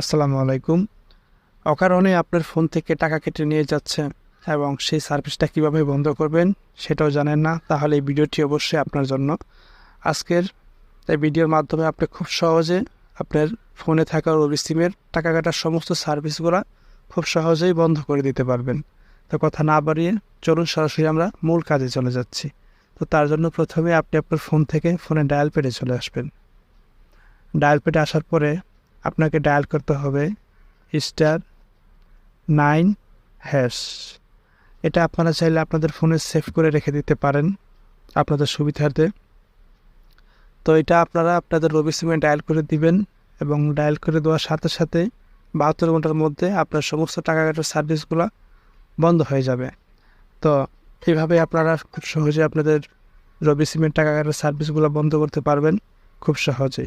আসসালামু আলাইকুম। অকারণে আপনার ফোন থেকে টাকা কেটে নিয়ে যাচ্ছে এবং সেই সার্ভিসটা কীভাবে বন্ধ করবেন সেটাও জানেন না, তাহলে এই ভিডিওটি অবশ্যই আপনার জন্য। আজকের এই ভিডিওর মাধ্যমে আপনি খুব সহজে আপনার ফোনে থাকা রবি সিমের টাকা কাটার সমস্ত সার্ভিসগুলো খুব সহজেই বন্ধ করে দিতে পারবেন। তো কথা না বাড়িয়ে চলুন সরাসরি আমরা মূল কাজে চলে যাচ্ছি। তো তার জন্য প্রথমে আপনি আপনার ফোন থেকে ফোনে ডায়াল পেডে চলে আসবেন। ডায়াল পেডে আসার পরে আপনাকে ডায়াল করতে হবে স্টার নাইন হ্যাশ। এটা আপনারা চাইলে আপনাদের ফোনে সেভ করে রেখে দিতে পারেন আপনাদের সুবিধার্থে। তো এটা আপনারা আপনাদের রবি সিমে ডায়াল করে দিবেন এবং ডায়াল করে দেওয়ার সাথে সাথে বাহাত্তর ঘণ্টার মধ্যে আপনার সমস্ত টাকা কাটার সার্ভিসগুলো বন্ধ হয়ে যাবে। তো এইভাবে আপনারা খুব সহজে আপনাদের রবি সিমের টাকা কাটার সার্ভিসগুলো বন্ধ করতে পারবেন। খুব সহজেই।